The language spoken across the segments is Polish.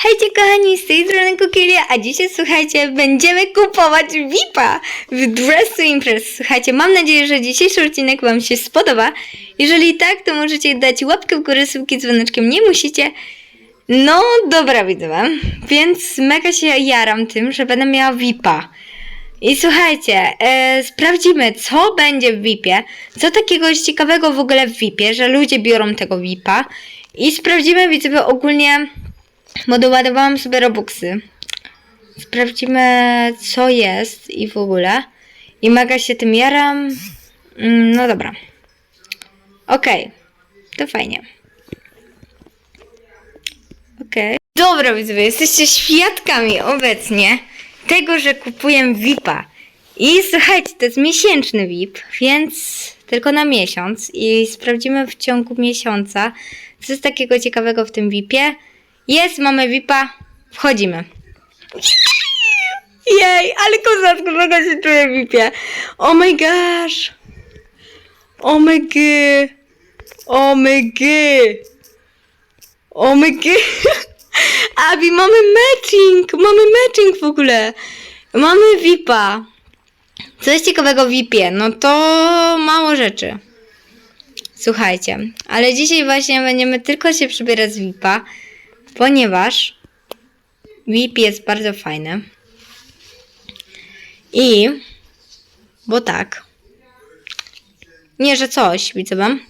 Hejcie kochani, z tej strony Kukilia, a dzisiaj słuchajcie, będziemy kupować VIP-a w Dress to Impress. Słuchajcie, mam nadzieję, że dzisiejszy odcinek Wam się spodoba. Jeżeli tak, to możecie dać łapkę w górę, subki dzwoneczkiem, nie musicie. No dobra, widzę, więc mega się jaram tym, że będę miała VIP-a. I słuchajcie, e, sprawdzimy, co będzie w VIP-ie, co takiego jest ciekawego w ogóle w VIP-ie, że ludzie biorą tego VIP-a i sprawdzimy, widzę, ogólnie bo sobie robuxy. Sprawdzimy, co jest i w ogóle. I mega się tym jaram. Mm, No dobra. Okej. To fajnie. Okej. Dobra, widzowie, jesteście świadkami obecnie tego, że kupuję VIP-a. I słuchajcie, to jest miesięczny VIP, więc tylko na miesiąc. I sprawdzimy w ciągu miesiąca, co jest takiego ciekawego w tym VIP-ie. Jest, mamy VIP-a, wchodzimy. Jej, ale kozacko, mega się czuję w VIP-ie. Oh my gosh. Oh my god. Oh my god. Oh my god. Abi, mamy matching, mamy matching w ogóle. Mamy VIP-a. Co jest ciekawego w VIP-ie? No to mało rzeczy. Słuchajcie, ale dzisiaj właśnie będziemy tylko się przybierać z VIP-a, ponieważ VIP jest bardzo fajny. I, bo tak, nie, że coś, widzę wam,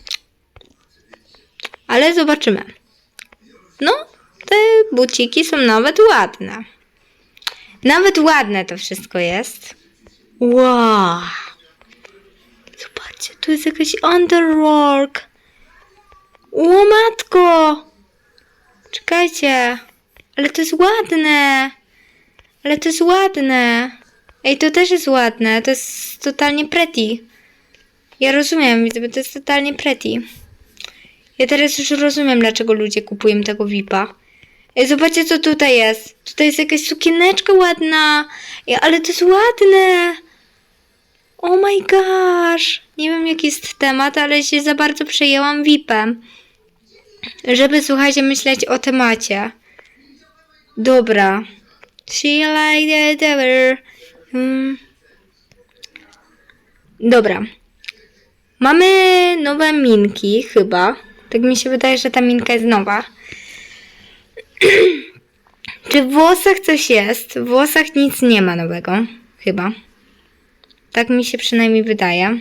ale zobaczymy. No, te buciki są nawet ładne. Nawet ładne to wszystko jest. Wow. Zobaczcie, tu jest jakaś underwork. O matko! Czekajcie. Ale to jest ładne. Ale to jest ładne. Ej, to też jest ładne. To jest totalnie pretty. Ja rozumiem, widzę, to jest totalnie pretty. Ja teraz już rozumiem, dlaczego ludzie kupują tego VIP-a. Ej, zobaczcie, co tutaj jest. Tutaj jest jakaś sukieneczka ładna. Ej, ale to jest ładne. Oh my gosh. Nie wiem, jaki jest temat, ale się za bardzo przejęłam VIP-em. Żeby, słuchajcie, myśleć o temacie. Dobra. She like the devil. Hmm. Dobra. Mamy nowe minki, chyba. Tak mi się wydaje, że ta minka jest nowa. Czy w włosach coś jest? W włosach nic nie ma nowego. Chyba. Tak mi się przynajmniej wydaje.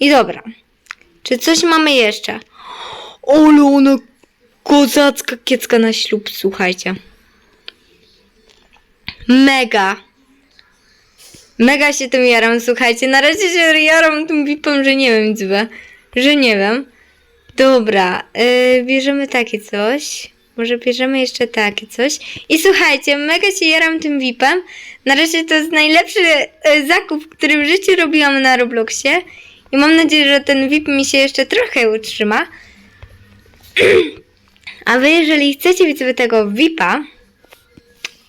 I dobra. Czy coś mamy jeszcze? Ale ona kozacka kiecka na ślub, słuchajcie. Mega. Mega się tym jaram, słuchajcie. Na razie się jaram tym bipem, że nie wiem. Że nie wiem. Dobra, yy, bierzemy takie coś. Może bierzemy jeszcze takie coś. I słuchajcie, mega się jaram tym VIP-em. Na razie to jest najlepszy yy, zakup, który w życiu robiłam na Robloxie. I mam nadzieję, że ten VIP mi się jeszcze trochę utrzyma. A wy, jeżeli chcecie widzowie tego VIP-a,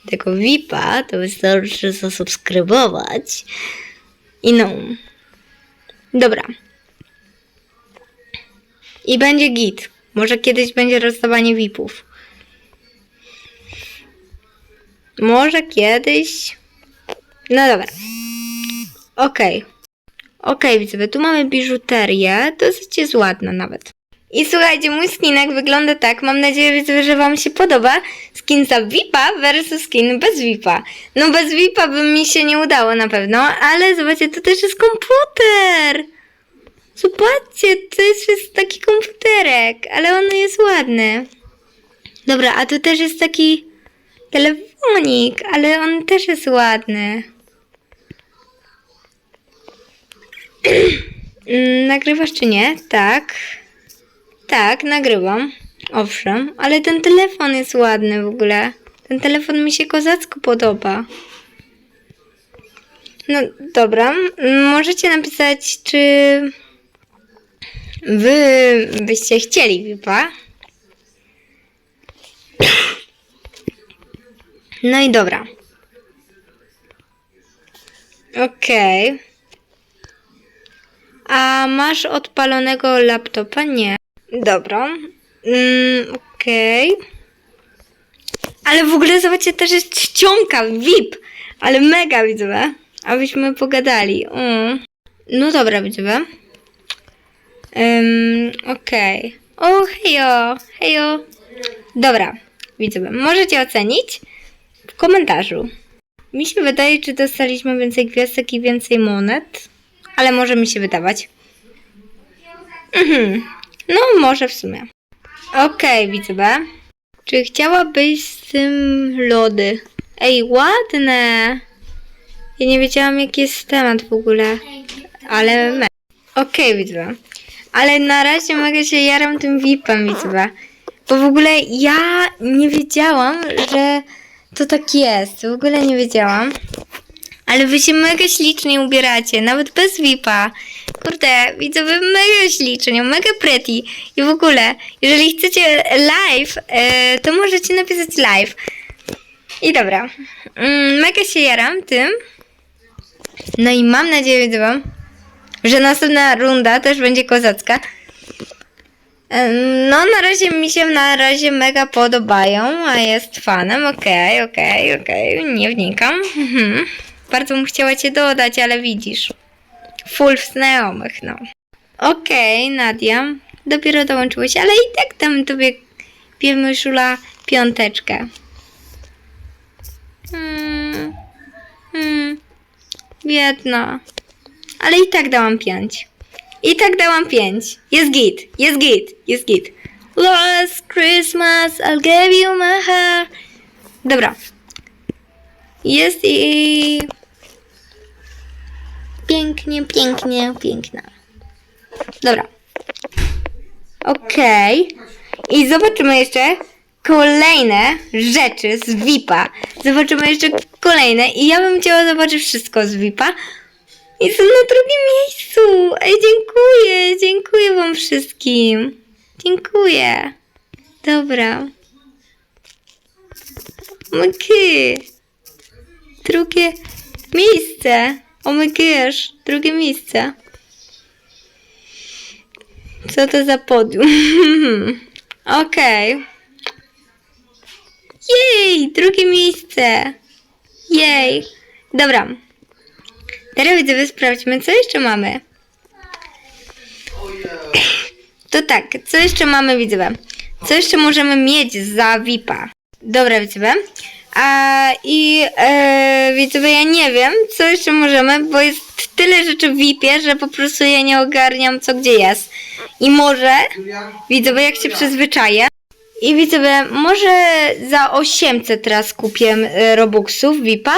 tego VIP-a, to wystarczy zasubskrybować. I no. Dobra. I będzie git. Może kiedyś będzie rozdawanie VIP-ów. Może kiedyś. No dobra. Okej. Okej, widzowie, tu mamy biżuterię. Dosyć jest ładna nawet. I słuchajcie, mój skinek wygląda tak. Mam nadzieję, że Wam się podoba. Skin za VIP-a versus skin bez VIP-a. No bez VIP-a by mi się nie udało na pewno, ale zobaczcie, to też jest komputer. Zobaczcie, to jest, jest taki komputerek, ale on jest ładny. Dobra, a tu też jest taki telefonik, ale on też jest ładny. Mm, Nagrywasz czy nie? Tak. Tak, nagrywam. Owszem, ale ten telefon jest ładny w ogóle. Ten telefon mi się kozacko podoba. No dobra, możecie napisać, czy wy byście chcieli VIPa. No i dobra. Okej. A masz odpalonego laptopa? Nie. Dobra. Mm, Okej. Ale w ogóle zobaczcie, też jest czcionka, VIP. Ale mega widzowie. Abyśmy pogadali. Mm. No dobra widzowie. Um, Okej. O, hejo, hejo. Dobra, widzowie, możecie ocenić w komentarzu. Mi się wydaje, czy dostaliśmy więcej gwiazdek i więcej monet, ale może mi się wydawać. Mhm. No, może w sumie. Okej, widzowie. Czy chciałabyś z tym lody? Ej, ładne! Ja nie wiedziałam, jaki jest temat w ogóle, ale me. Okej, widzowie. Ale na razie mogę się jaram tym VIP-em, widzowie. Bo w ogóle ja nie wiedziałam, że to tak jest. W ogóle nie wiedziałam. Ale wy się mega ślicznie ubieracie, nawet bez VIP-a. Kurde, widzowie mega ślicznie, mega pretty. I w ogóle, jeżeli chcecie live, e, to możecie napisać live. I dobra, mm, mega się jaram tym. No i mam nadzieję, widzowie, że następna runda też będzie kozacka. No, na razie mi się na razie mega podobają, a jest fanem. Okej, okej, okej, nie wnikam. Mhm. Bardzo bym chciała cię dodać, ale widzisz. Full znajomych, no. Okej, Nadia, dopiero dołączyłeś, ale i tak dam tobie Piemyszula piąteczkę. Hmm, hmm, biedna. Ale i tak dałam pięć. I tak dałam pięć. Jest git, jest git, jest git. Last Christmas, I'll give you my heart. Dobra. Jest i... Pięknie, pięknie, piękna. Dobra. Okej. I zobaczymy jeszcze kolejne rzeczy z VIP-a. Zobaczymy jeszcze kolejne i ja bym chciała zobaczyć wszystko z VIP-a. Jestem na drugim miejscu. Ej, dziękuję, dziękuję wam wszystkim. Dziękuję. Dobra. Okej. Drugie miejsce. Oh my gosh, drugie miejsce. Co to za podium? Okej. Jej, drugie miejsce. Jej. Dobra. Teraz widzowie sprawdźmy, co jeszcze mamy. To tak, co jeszcze mamy widzowie? Co jeszcze możemy mieć za VIP-a? Dobra widzowie. A i e, widzowie, ja nie wiem, co jeszcze możemy, bo jest tyle rzeczy w VIP-ie, że po prostu ja nie ogarniam, co gdzie jest. I może, widzowie, jak się przyzwyczaję, i widzowie, może za 800 teraz kupię e, Robuxów VIP-a,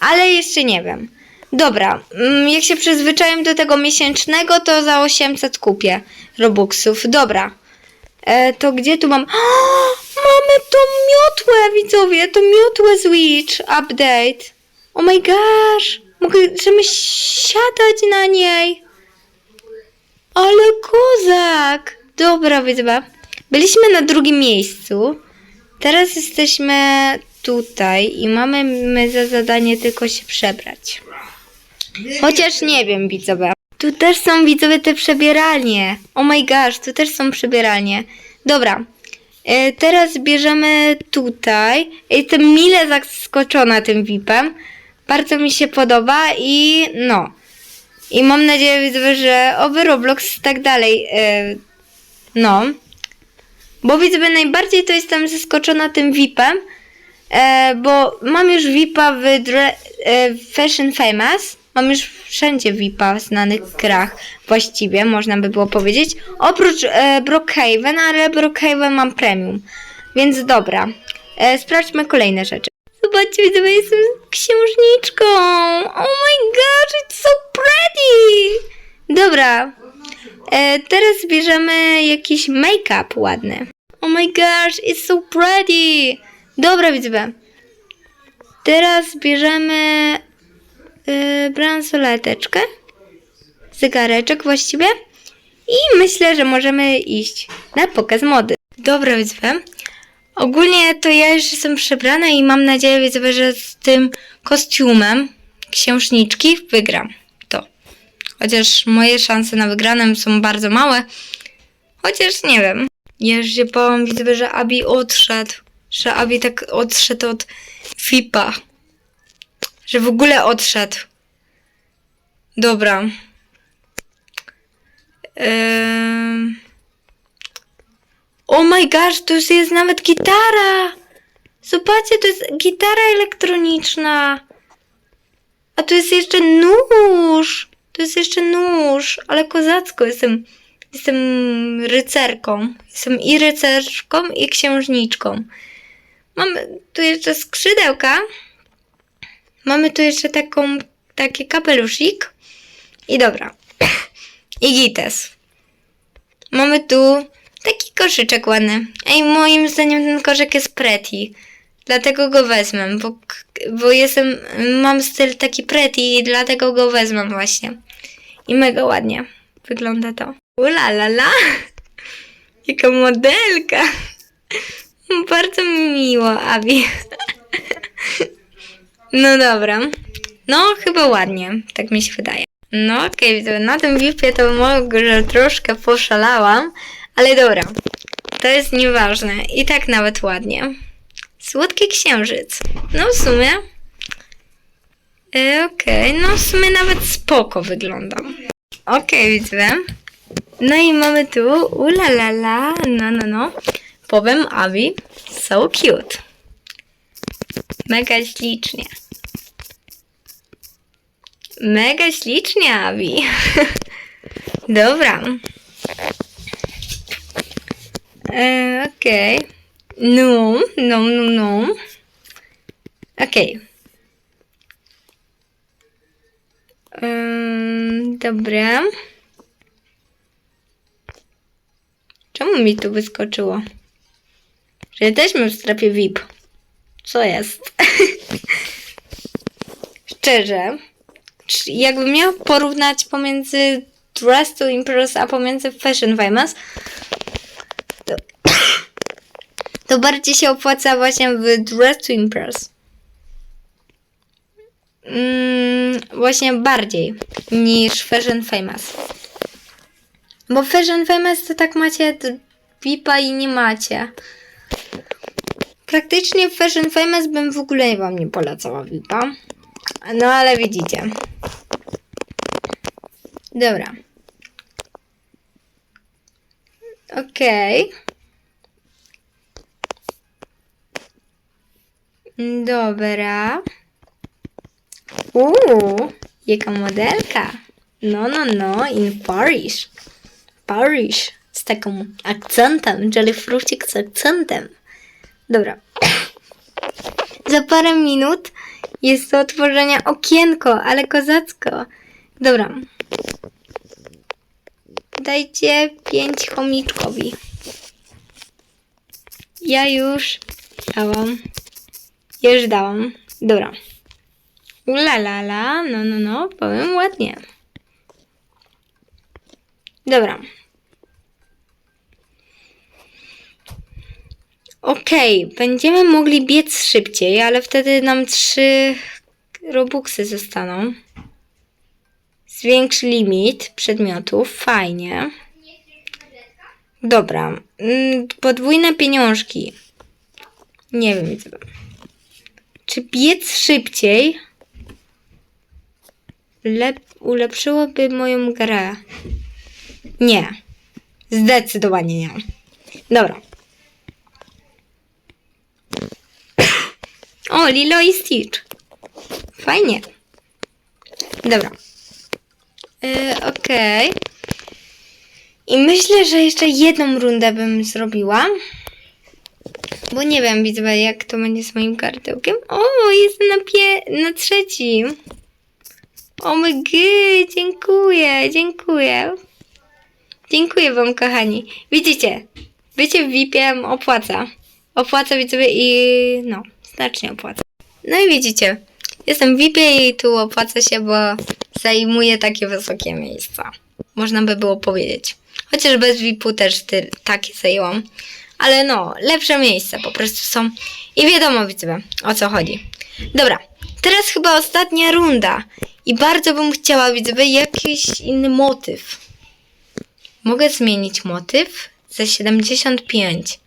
ale jeszcze nie wiem. Dobra, mm, jak się przyzwyczaję do tego miesięcznego, to za 800 kupię Robuxów. Dobra. E, to gdzie tu mam? mamy tą miotłę, widzowie, tą miotłę Switch update. Oh my gosh, możemy siadać na niej. Ale kozak. Dobra, widzowie. Byliśmy na drugim miejscu. Teraz jesteśmy tutaj i mamy my za zadanie tylko się przebrać. Chociaż nie wiem, widzowie. Tu też są widzowie te przebieralnie. Oh my gosh, tu też są przebieralnie. Dobra. E, teraz bierzemy tutaj. Jestem mile zaskoczona tym VIP-em. Bardzo mi się podoba i no. I mam nadzieję, widzowie, że oby Roblox i tak dalej. E, no. Bo widzowie, najbardziej to jestem zaskoczona tym VIP-em. E, bo mam już VIP-a w Fashion Famous. Mam już wszędzie VIP-a w znanych grach właściwie, można by było powiedzieć. Oprócz e, Brookhaven, ale Brookhaven mam premium. Więc dobra. E, sprawdźmy kolejne rzeczy. Zobaczcie, widzowie, jestem księżniczką. Oh my gosh, it's so pretty. Dobra. E, teraz bierzemy jakiś make-up ładny. Oh my gosh, it's so pretty. Dobra, widzowie. Teraz bierzemy yy, bransoleteczkę, zegareczek właściwie i myślę, że możemy iść na pokaz mody. Dobra, widzowie. Ogólnie to ja już jestem przebrana i mam nadzieję, widzowie, że z tym kostiumem księżniczki wygram to. Chociaż moje szanse na wygraną są bardzo małe. Chociaż nie wiem. Ja już się bałam, widzowie, że Abi odszedł. że Abi tak odszedł od VIPa. Że w ogóle odszedł. Dobra. Ym... Oh my gosh, tu już jest nawet gitara! Zobaczcie, to jest gitara elektroniczna. A tu jest jeszcze nóż. Tu jest jeszcze nóż, ale kozacko jestem. Jestem rycerką. Jestem i rycerką, i księżniczką. Mamy tu jeszcze skrzydełka. Mamy tu jeszcze taką, taki kapeluszik. I dobra. I gites. Mamy tu taki koszyczek ładny. Ej, moim zdaniem ten koszek jest pretty. Dlatego go wezmę, bo, bo jestem, mam styl taki pretty i dlatego go wezmę właśnie. I mega ładnie wygląda to. Ula la la! Jaka modelka! Bardzo mi miło, Abi. No dobra. No, chyba ładnie, tak mi się wydaje. No okej, okay, na tym VIP-ie to może troszkę poszalałam, ale dobra. To jest nieważne. I tak nawet ładnie. Słodki księżyc. No w sumie. E, Okej, no w sumie nawet spoko wygląda. Okej, widzę. No i mamy tu ulalala, no no no. Powiem Abi, so cute. Mega ślicznie. Mega ślicznie, Abi. Dobra. E, Okej. No, no, no, no. Okej. Ym, dobra. Czemu mi tu wyskoczyło? Że jesteśmy w strefie VIP. Co jest? Szczerze, jakbym miał porównać pomiędzy Dress to Impress a pomiędzy Fashion Famous, to, to bardziej się opłaca właśnie w Dress to Impress. Mm, właśnie bardziej niż Fashion Famous. Bo Fashion Famous to tak macie VIPa i nie macie. Praktycznie Fashion Famous bym w ogóle wam nie polecała VIPa. No ale widzicie. Dobra. Okej. Dobra. Uuu, jaka modelka. No, no, no, in Paris. Paris. Z taką akcentem. Jellyfrucik z akcentem. Dobra. Za parę minut jest do otworzenia okienko, ale kozacko. Dobra. Dajcie pięć chomiczkowi. Ja już dałam. Ja już dałam. Dobra. Ula la la, no no no, powiem ładnie. Dobra. Okej, będziemy mogli biec szybciej, ale wtedy nam trzy robuxy zostaną. Zwiększ limit przedmiotów, fajnie. Dobra, mm, podwójne pieniążki. Nie wiem, co. Czy biec szybciej lep- ulepszyłoby moją grę? Nie. Zdecydowanie nie. Dobra. O, Lilo i Stitch. Fajnie. Dobra. Yy, Okej. I myślę, że jeszcze jedną rundę bym zrobiła. Bo nie wiem, widzę, jak to będzie z moim kartełkiem. O, jest na, pie- na trzecim. O my god, dziękuję, dziękuję. Dziękuję wam, kochani. Widzicie, bycie VIP-iem opłaca. Opłaca, widzę, i no, znacznie opłaca. No i widzicie, jestem VIP-ie i tu opłaca się, bo zajmuję takie wysokie miejsca. Można by było powiedzieć. Chociaż bez VIP-u też ty, takie zajęłam. Ale no, lepsze miejsca po prostu są. I wiadomo, widzę, o co chodzi. Dobra, teraz chyba ostatnia runda. I bardzo bym chciała, widzę, jakiś inny motyw. Mogę zmienić motyw za 75.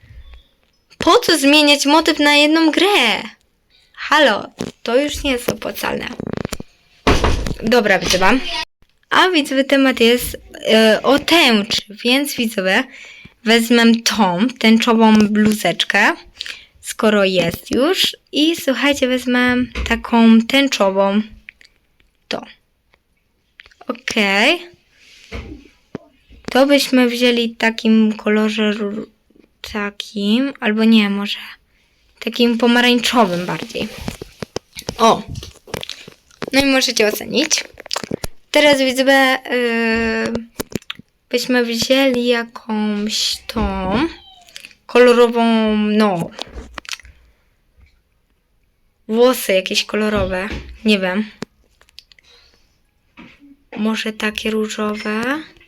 po co zmieniać motyw na jedną grę? Halo, to już nie jest opłacalne. Dobra, widzowie. A widzowie, temat jest e, o tęczy, więc widzowie, wezmę tą tęczową bluzeczkę, skoro jest już. I słuchajcie, wezmę taką tęczową. To. Okej. To byśmy wzięli w takim kolorze takim, albo nie, może takim pomarańczowym bardziej. O! No i możecie ocenić. Teraz widzę, yy, byśmy wzięli jakąś tą kolorową, no, włosy jakieś kolorowe, nie wiem. Może takie różowe.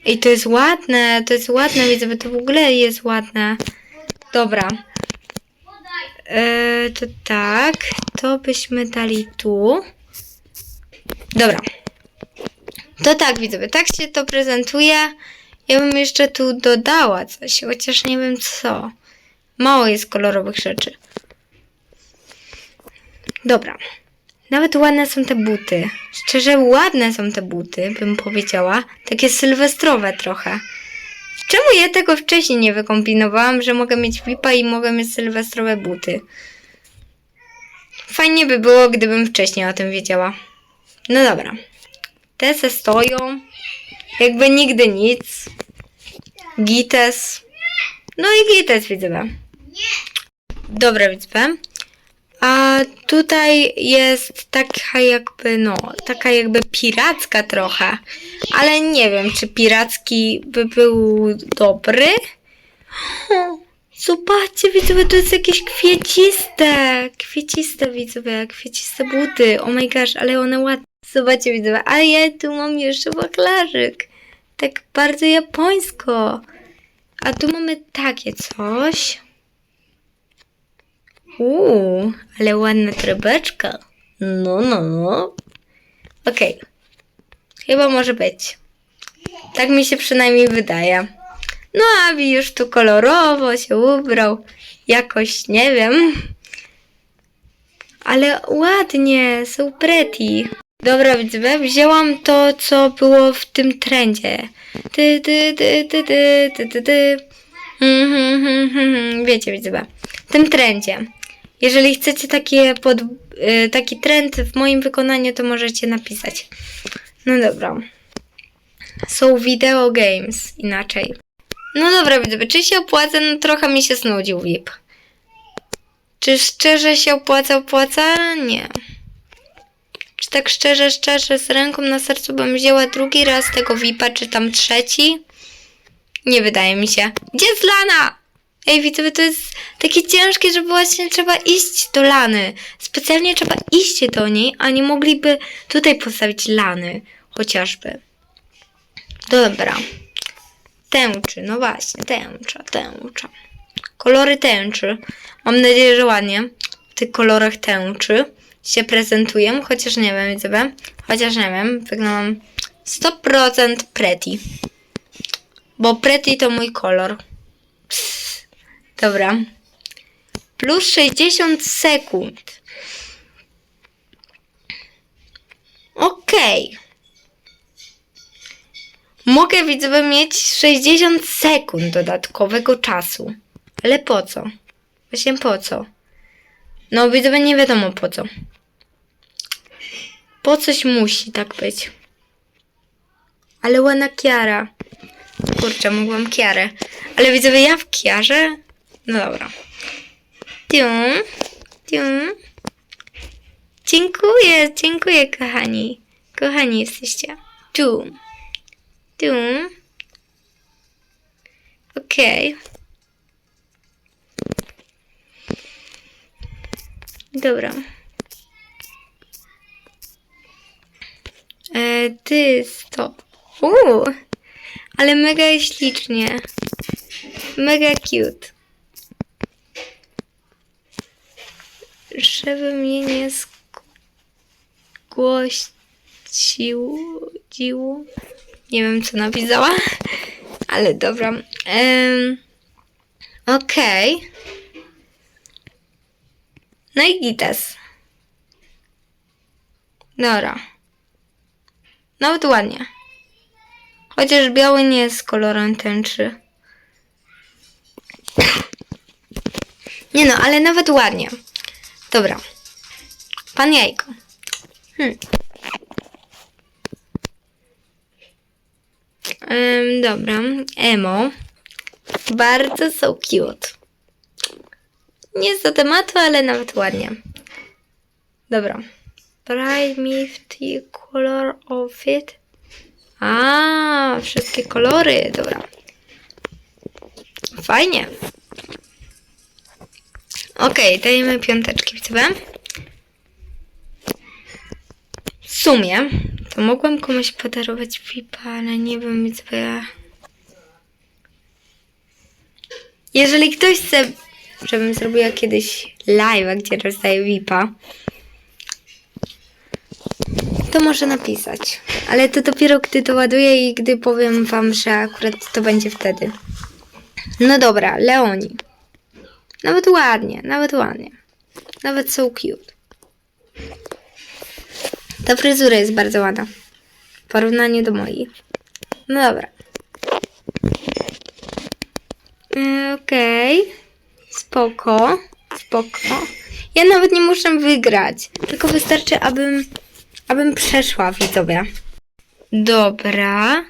I to jest ładne, to jest ładne, widzę, to w ogóle jest ładne. Dobra. E, to tak, to byśmy dali tu. Dobra. To tak, widzowie, tak się to prezentuje. Ja bym jeszcze tu dodała coś, chociaż nie wiem co. Mało jest kolorowych rzeczy. Dobra. Nawet ładne są te buty. Szczerze, ładne są te buty, bym powiedziała. Takie sylwestrowe trochę. Czemu ja tego wcześniej nie wykombinowałam, że mogę mieć VIPa i mogę mieć sylwestrowe buty? Fajnie by było, gdybym wcześniej o tym wiedziała. No dobra. Te se stoją. Jakby nigdy nic. Gites. No i gites widzę. Dobra, widzę. A tutaj jest taka jakby, no, taka jakby piracka trochę. Ale nie wiem, czy piracki by był dobry. Zobaczcie, widzowie, to jest jakieś kwieciste. Kwieciste, widzowie, kwieciste buty. Oh my gosh, ale one ładne. Zobaczcie, widzowie, a ja tu mam jeszcze wachlarzyk. Tak bardzo japońsko. A tu mamy takie coś. Uuu, ale ładna torebeczka. No, no, no. Okej. Chyba może być. Tak mi się przynajmniej wydaje. No, Abi już tu kolorowo się ubrał. Jakoś, nie wiem. Ale ładnie, są pretty. Dobra, widzę, wzięłam to, co było w tym trendzie. Ty, ty, ty, ty, ty, ty, ty, ty. Mhm, mhm, mhm. Wiecie, widzę, w tym trendzie. Jeżeli chcecie takie pod, y, taki trend w moim wykonaniu, to możecie napisać. No dobra. Są video games inaczej. No dobra, widzowie, czy się opłaca? No trochę mi się znudził VIP. Czy szczerze się opłaca, opłaca? Nie. Czy tak szczerze, szczerze, z ręką na sercu bym wzięła drugi raz tego VIPa, czy tam trzeci? Nie wydaje mi się. Gdzie jest Lana? Ej, widzowie, to jest takie ciężkie, że właśnie trzeba iść do Lany. Specjalnie trzeba iść do niej, a nie mogliby tutaj postawić Lany, chociażby. Dobra. Tęczy, no właśnie, tęcza, tęcza. Kolory tęczy. Mam nadzieję, że ładnie w tych kolorach tęczy się prezentuję, chociaż nie wiem, widzowie. Chociaż nie wiem, wyglądam 100% pretty. Bo pretty to mój kolor. Dobra. Plus 60 sekund. Okej. Mogę widzowie mieć 60 sekund dodatkowego czasu. Ale po co? Właśnie po co? No widzowie nie wiadomo po co. Po coś musi tak być. Ale ładna Kiara. Kurczę, mogłam Kiarę. Ale widzowie, ja w Kiarze? No dobra. Tium, tium. Dziękuję, dziękuję, kochani. Kochani jesteście. Tu. Tu. Okej. Dobra. E, ty, stop. Uuu, ale mega ślicznie. Mega cute. Żeby mnie nie zgłościło. Nie wiem, co napisała, ale dobra. Um, Okej. No i gites. Dobra. Nawet ładnie. Chociaż biały nie jest kolorem tęczy. Nie no, ale nawet ładnie. Dobra. Pan Jajko. Hmm. Ym, dobra. Emo. Bardzo so cute. Nie jest do tematu, ale nawet ładnie. Dobra. Primitive color of it. A, wszystkie kolory. Dobra. Fajnie. Okej, dajemy piąteczki w sobie. W sumie to mogłam komuś podarować VIPa, ale nie wiem co ja... Jeżeli ktoś chce, żebym zrobiła kiedyś live, gdzie rozdaję VIPa, to może napisać. Ale to dopiero gdy to ładuję i gdy powiem wam, że akurat to będzie wtedy. No dobra, Leoni. Nawet ładnie, nawet ładnie. Nawet so cute. Ta fryzura jest bardzo ładna. W porównaniu do mojej. No dobra. Yy, Okej. Spoko. Spoko. Ja nawet nie muszę wygrać. Tylko wystarczy, abym, abym przeszła widzowie. Dobra.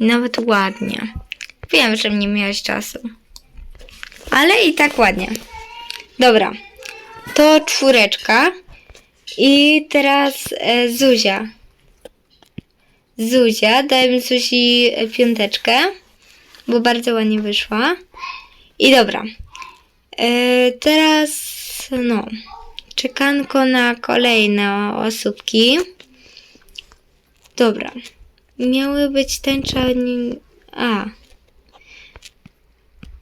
Nawet ładnie. Wiem, że nie miałeś czasu. Ale i tak ładnie. Dobra. To czwóreczka. I teraz e, Zuzia. Zuzia. Dajmy Zuzi e, piąteczkę. Bo bardzo ładnie wyszła. I dobra. E, teraz no. Czekanko na kolejne osóbki. Dobra. Miały być nie- A.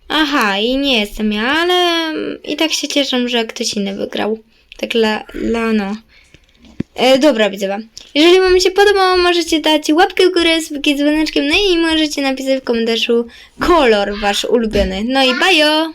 Aha, i nie jestem ja, ale i tak się cieszę, że ktoś inny wygrał. Tak la, la no. E, dobra, widzowie. Jeżeli wam się podobało, możecie dać łapkę w górę z dzwoneczkiem, no i możecie napisać w komentarzu kolor wasz ulubiony. No i bajo!